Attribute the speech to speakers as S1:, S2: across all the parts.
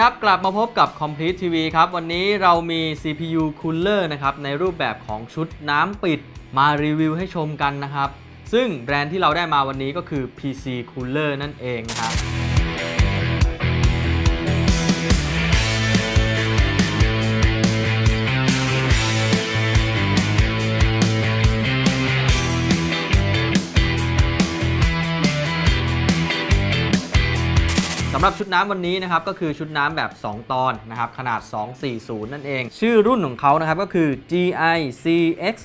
S1: ครับ กลับมาพบกับ Complete TV ครับ วันนี้เรามี CPU Cooler นะครับ ในรูปแบบของชุดน้ำปิดมารีวิวให้ชมกันนะครับ ซึ่งแบรนด์ที่เราได้มาวันนี้ก็คือ PC Cooler นั่นเองนะครับำหรับชุดน้ำวันนี้นะครับก็คือชุดน้ำแบบ 2 ตอนนะครับขนาด 240 นั่นเอง ชื่อรุ่นของเขานะครับก็คือ GI CX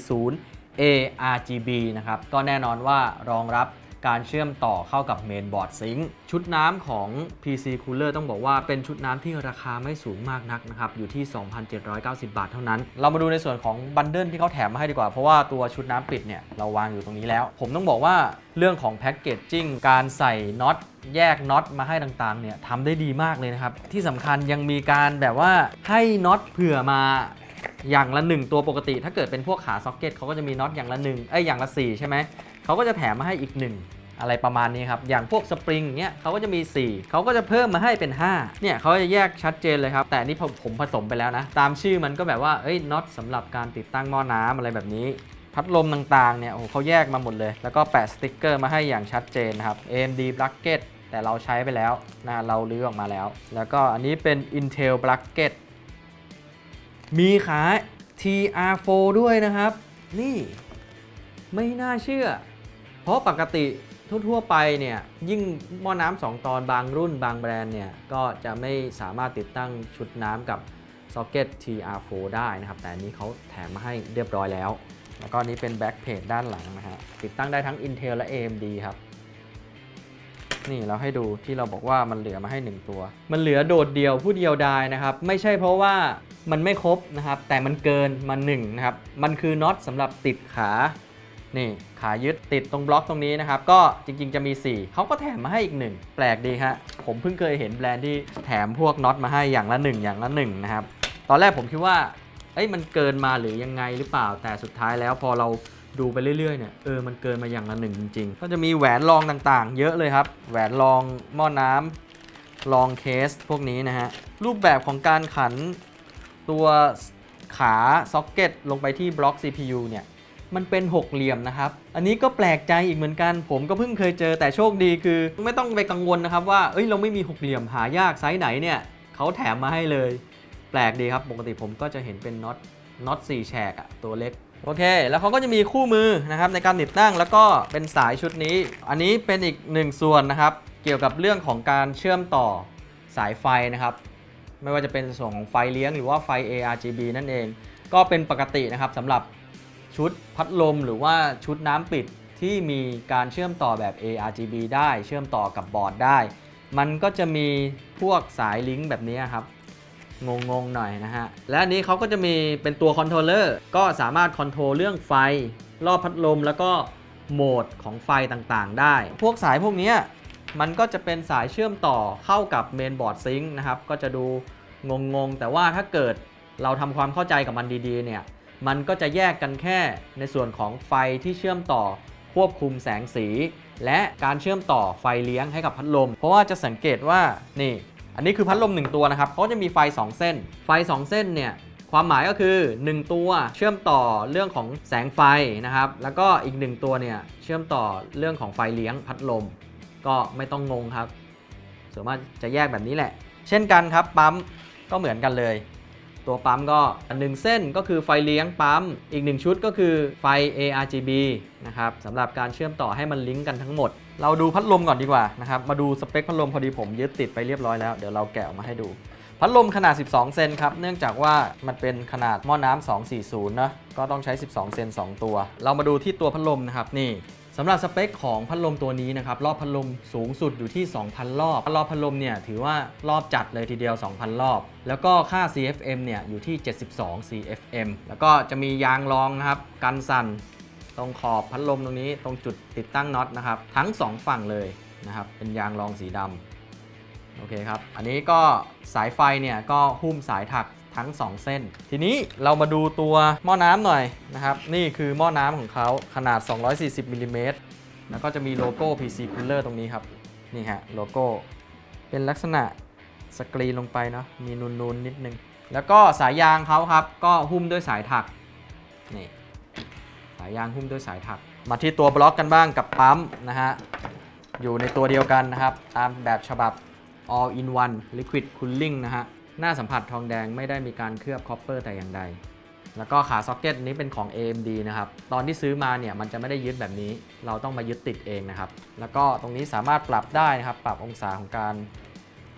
S1: 240 ARGB นะครับก็แน่นอนว่ารองรับ การเชื่อมต่อเข้ากับเมนบอร์ดซิงค์ชุดน้ำของ PC Cooler ต้องบอกว่าเป็นชุดน้ำที่ราคาไม่สูงมากนักนะครับ อยู่ที่ 2,790 บาทเท่านั้น เรามาดูในส่วนของบันเดิลที่เขาแถมมาให้ดีกว่า เพราะว่าตัวชุดน้ำปิดเนี่ยเราวางอยู่ตรงนี้แล้ว ผมต้องบอกว่าเรื่องของแพ็กเกจจิ้งการใส่น็อตแยกน็อตมาให้ต่างๆเนี่ยทำได้ดีมากเลยนะครับ ที่สำคัญยังมีการแบบว่าให้น็อตเผื่อมา อย่างละ 1 ตัวปกติ ถ้าเกิดเป็นพวกขาซ็อกเก็ตเขาก็จะมีน็อตอย่างละ1เอ้ยอย่างละ 4 ใช่ไหมเขาก็จะแถมมาให้อีก 1 อะไรประมาณนี้ครับ อย่างพวกสปริงเนี้ยเขาก็จะมี 4 เขาก็จะเพิ่มมาให้เป็น 5 เนี่ยเขาจะแยกชัดเจนเลยครับ แต่นี่ผมผสมไปแล้วนะ ตามชื่อมันก็แบบว่าเอ้ยน็อตสำหรับการติดตั้งหม้อน้ำอะไรแบบนี้พัดลมต่างๆ เนี่ย โอ้โหเขาแยกมาหมดเลย แล้วก็แปะสติกเกอร์มาให้อย่างชัดเจนนะครับ AMD bracket แต่เราใช้ไปแล้วนะเราลื้อออกมาแล้ว แล้วก็อันนี้เป็น Intel bracket มีขา TR4 ด้วยนะครับ นี่ไม่น่าเชื่อ เพราะปกติทั่วๆไปเนี่ยยิ่งหม้อน้ำสองตอนบางรุ่นบางแบรนด์เนี่ยก็จะไม่สามารถติดตั้งชุดน้ำกับซ็อกเก็ต TR4 ได้นะครับ แต่อันนี้เขาแถมมาให้เรียบร้อยแล้ว แล้วก็นนี้เป็นแบ็กเพจด้านหลังนะฮะติดตั้งได้ทั้ง Intel และ AMD ครับ นี่เราให้ดูที่เราบอกว่ามันเหลือมาให้ 1 ตัว มันเหลือโดดเดียวผู้เดียวดายนะครับ ไม่ใช่เพราะว่ามันไม่ครบนะครับ แต่มันเกินมา1นะครับ มันคือน็อตสำหรับติดขา นี่ขายึดติดตรงบล็อกตรงนี้นะครับ ก็จริงๆจะมี 4 เขาก็แถมมาให้อีก 1 แปลกดีฮะ ผมเพิ่งเคยเห็นแบรนด์ที่แถมพวกน็อตมาให้อย่างละ 1 อย่างละ1นะครับ ตอนแรกผมคิดว่า เอ้ยมันเกินมาหรือยังไงหรือเปล่า แต่สุดท้ายแล้วพอเรา ดูไปเรื่อยๆเนี่ยเออมันเกินมาอย่างละหนึ่งจริงๆ ก็จะมีแหวนรองต่างๆ เยอะเลยครับ แหวนรองหม้อน้ำรองเคสพวกนี้นะฮะ รูปแบบของการขันตัวขาซ็อกเก็ตลงไปที่บล็อก CPU เนี่ยมันเป็นหกเหลี่ยมนะครับ อันนี้ก็แปลกใจอีกเหมือนกัน ผมก็เพิ่งเคยเจอแต่โชคดีคือ ไม่ต้องไปกังวลนะครับว่าเอ้ยเราไม่มีหกเหลี่ยมหายากไซส์ไหนเนี่ยเขาแถมมาให้เลย แปลกดีครับ ปกติผมก็จะเห็นเป็นน็อตน็อต4แฉกอะตัวเล็ก โอเค แล้วเขาก็จะมีคู่มือนะครับในการติดตั้งแล้วก็เป็นสายชุดนี้ อันนี้เป็นอีกหนึ่งส่วนนะครับ เกี่ยวกับเรื่องของการเชื่อมต่อสายไฟนะครับ ไม่ว่าจะเป็นส่วนของไฟเลี้ยงหรือว่าไฟ ARGB นั่นเอง ก็เป็นปกตินะครับสำหรับชุดพัดลมหรือว่าชุดน้ำปิดที่มีการเชื่อมต่อแบบ ARGB ได้ เชื่อมต่อกับบอร์ดได้ มันก็จะมีพวกสายลิงก์แบบนี้ครับ งงๆหน่อยนะฮะ และอันนี้เขาก็จะมีเป็นตัวคอนโทรลเลอร์ ก็สามารถคอนโทรลเรื่องไฟ รอบพัดลม แล้วก็โหมดของไฟต่างๆ ได้ พวกสายพวกนี้มันก็จะเป็นสายเชื่อมต่อเข้ากับเมนบอร์ดซิงค์นะครับ ก็จะดูงงๆ แต่ว่าถ้าเกิดเราทำความเข้าใจกับมันดีๆ เนี่ย มันก็จะแยกกันแค่ในส่วนของไฟที่เชื่อมต่อควบคุมแสงสี และการเชื่อมต่อไฟเลี้ยงให้กับพัดลม เพราะว่าจะสังเกตว่านี่ อันนี้คือพัดลม 1 ตัวนะครับเขาจะมีไฟ 2 เส้น ไฟ 2 เส้นเนี่ยความหมายก็คือ 1 ตัวเชื่อมต่อเรื่องของแสงไฟนะครับแล้วก็อีก 1 ตัวเนี่ยเชื่อมต่อเรื่องของไฟเลี้ยงพัดลม ก็ไม่ต้องงงครับส่วนมากจะแยกแบบนี้แหละ เช่นกันครับปั๊มก็เหมือนกันเลย ตัวปั๊มก็หนึ่งเส้นก็คือไฟเลี้ยงปั๊มอีกหนึ่งชุดก็คือไฟ ARGB นะครับสำหรับการเชื่อมต่อให้มันลิงก์กันทั้งหมด เราดูพัดลมก่อนดีกว่านะครับ มาดูสเปคพัดลมพอดีผมยึดติดไปเรียบร้อยแล้ว เดี๋ยวเราแกะออกมาให้ดู พัดลมขนาด 12 เซนครับ เนื่องจากว่ามันเป็นขนาดหม้อน้ำ240 นะ ก็ต้องใช้ 12 เซน 2 ตัว เรามาดูที่ตัวพัดลมนะครับ นี่สำหรับสเปคของพัดลมตัวนี้นะครับ รอบพัดลมสูงสุดอยู่ที่ 2,000 รอบ รอบพัดลมเนี่ยถือว่ารอบจัดเลยทีเดียว 2,000 รอบ แล้วก็ค่า CFM เนี่ยอยู่ที่ 72 CFM แล้วก็จะมียางรองนะครับ กันสั่น ตรงขอบพัดลมตรงนี้ตรงจุดติดตั้งน็อตนะครับ ทั้ง 2 ฝั่งเลยนะครับ เป็นยางรองสีดำโอเคครับ อันนี้ก็สายไฟเนี่ยก็หุ้มสายถักทั้ง 2 เส้น ทีนี้เรามาดูตัวหม้อน้ำหน่อยนะครับ นี่คือหม้อน้ำของเขาขนาด 240มิลลิเมตรแล้วก็จะมีโลโก้ PC Cooler ตรงนี้ครับ นี่ฮะโลโก้ เป็นลักษณะสกรีนลงไปเนาะมีนูนๆนิดนึง แล้วก็สายยางเขาครับ ก็หุ้มด้วยสายถัก นี่ สายยางหุ้มด้วยสายถัก มาที่ตัวบล็อกกันบ้างกับปั๊มนะฮะ อยู่ในตัวเดียวกันนะครับ ตามแบบฉบับ all in one liquid cooling นะฮะ หน้าสัมผัสทองแดงไม่ได้มีการเคลือบคอปเปอร์แต่อย่างใด แล้วก็ขาซ็อกเก็ตนี้เป็นของ AMD นะครับ ตอนที่ซื้อมาเนี่ยมันจะไม่ได้ยึดแบบนี้ เราต้องมายึดติดเองนะครับ แล้วก็ตรงนี้สามารถปรับได้นะครับ ปรับองศาของการ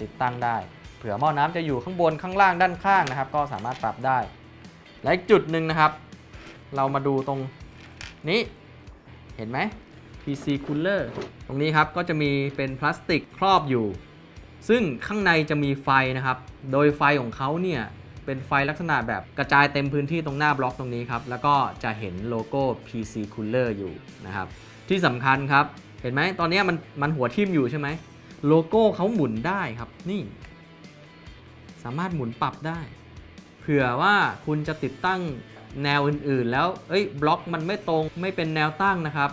S1: ติดตั้งได้ เผื่อหม้อน้ำจะอยู่ข้างบนข้างล่างด้านข้างนะครับ ก็สามารถปรับได้ และอีกจุดหนึ่งนะครับ เรามาดูตรง นี้เห็นไหม PC cooler ตรงนี้ครับก็จะมีเป็นพลาสติกครอบอยู่ ซึ่งข้างในจะมีไฟนะครับ โดยไฟของเขาเนี่ยเป็นไฟลักษณะแบบกระจายเต็มพื้นที่ตรงหน้าบล็อกตรงนี้ครับ แล้วก็จะเห็นโลโก้ PC Cooler อยู่นะครับ ที่สำคัญครับ เห็นไหมตอนนี้มันมันหัวทิ่มอยู่ใช่ไหมโลโก้เขาหมุนได้ครับนี่ สามารถหมุนปรับได้ เผื่อว่าคุณจะติดตั้ง แนวอื่นๆ แล้วเอ้ยบล็อกมันไม่ตรงไม่เป็นแนวตั้งนะครับ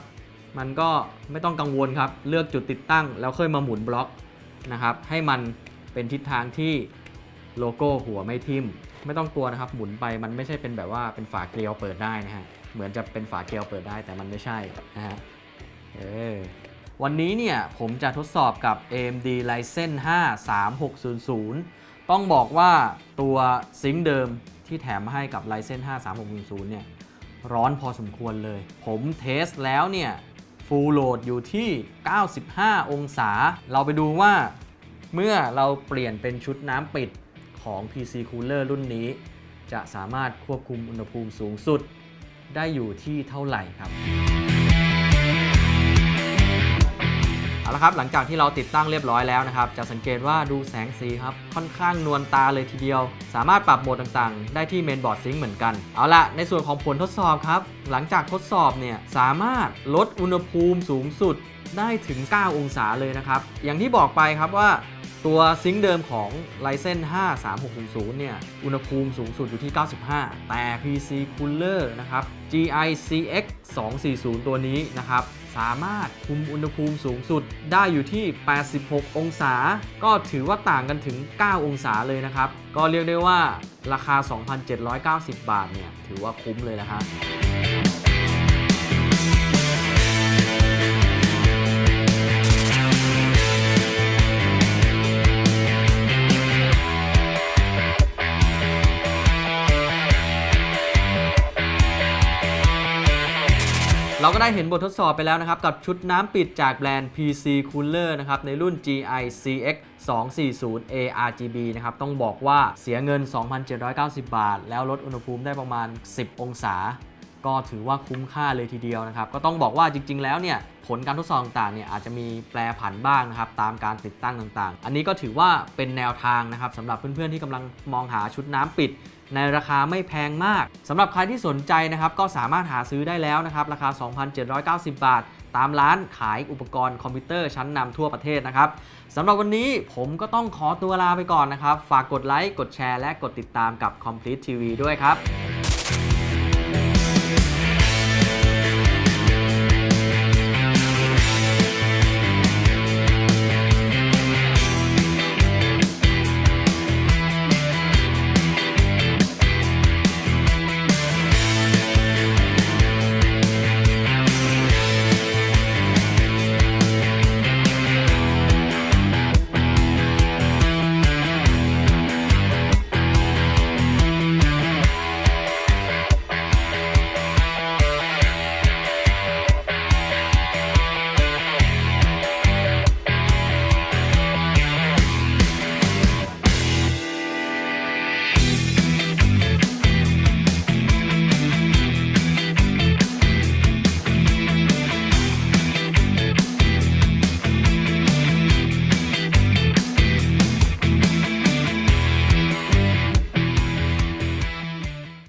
S1: มันก็ไม่ต้องกังวลครับ เลือกจุดติดตั้ง แล้วค่อยมาหมุนบล็อกนะครับ ให้มันเป็นทิศทางที่โลโก้หัวไม่ทิ่ม ไม่ต้องกลัวนะครับ หมุนไปมันไม่ใช่เป็นแบบว่าเป็นฝาเกลียวเปิดได้นะฮะเหมือนจะเป็นฝาเกลียวเปิดได้แต่มันไม่ใช่นะฮะเออวันนี้เนี่ยผมจะทดสอบกับ AMD Ryzen 5 3600 ต้องบอกว่าตัวซิงค์เดิม ที่แถมมาให้กับ Ryzen 5 3600 เนี่ย ร้อนพอสมควรเลย ผมเทสแล้วเนี่ยฟูลโหลดอยู่ที่ 95 องศา เราไปดูว่าเมื่อเราเปลี่ยนเป็นชุดน้ำปิดของ PC Cooler รุ่นนี้ จะสามารถควบคุมอุณหภูมิสูงสุดได้อยู่ที่เท่าไหร่ครับ เอาละครับหลังจากที่เราติดตั้งเรียบร้อยแล้วนะครับ จะสังเกตว่าดูแสงสีครับ ค่อนข้างนวลตาเลยทีเดียว สามารถปรับโหมดต่างๆ ได้ที่เมนบอร์ดซิงค์เหมือนกัน เอาละในส่วนของผลทดสอบครับ หลังจากทดสอบเนี่ยสามารถลดอุณหภูมิสูงสุดได้ถึง 9 องศาเลยนะครับ อย่างที่บอกไปครับว่า ตัวซิงค์เดิมของ Ryzen 5 3600 เนี่ย อุณหภูมิสูงสุดอยู่ที่ 95 แต่ PC Cooler นะครับ GI CX 240 ตัวนี้นะครับ สามารถคุมอุณหภูมิสูงสุดได้อยู่ที่ 86 องศา ก็ถือว่าต่างกันถึง 9 องศาเลยนะครับ ก็เรียกได้ว่าราคา 2,790 บาทเนี่ย ถือว่าคุ้มเลยนะครับ เราก็ได้เห็นบททดสอบไปแล้วนะครับ กับชุดน้ำปิดจากแบรนด์ PC Cooler นะครับ ในรุ่น GI CX 240 ARGB นะครับ ต้องบอกว่าเสียเงิน 2,790 บาท แล้วลดอุณหภูมิได้ประมาณ 10 องศา ก็ถือว่าคุ้มค่าเลยทีเดียวนะครับ ก็ต้องบอกว่าจริง ๆ แล้วเนี่ยผลการทดสอบต่างๆเนี่ยอาจจะมีแปรผันบ้างนะครับตามการติดตั้งต่างๆ อันนี้ก็ถือว่าเป็นแนวทางนะครับสำหรับเพื่อนๆที่กำลังมองหาชุดน้ำปิด ในราคาไม่แพงมากสำหรับใครที่สนใจนะครับก็สามารถหาซื้อได้แล้วนะครับราคา 2,790 บาท ตามร้านขายอุปกรณ์คอมพิวเตอร์ชั้นนำทั่วประเทศนะครับสำหรับวันนี้ผมก็ต้องขอตัวลาไปก่อนนะครับ ฝากกดไลค์กดแชร์และกดติดตามกับ Complete TV ด้วยครับ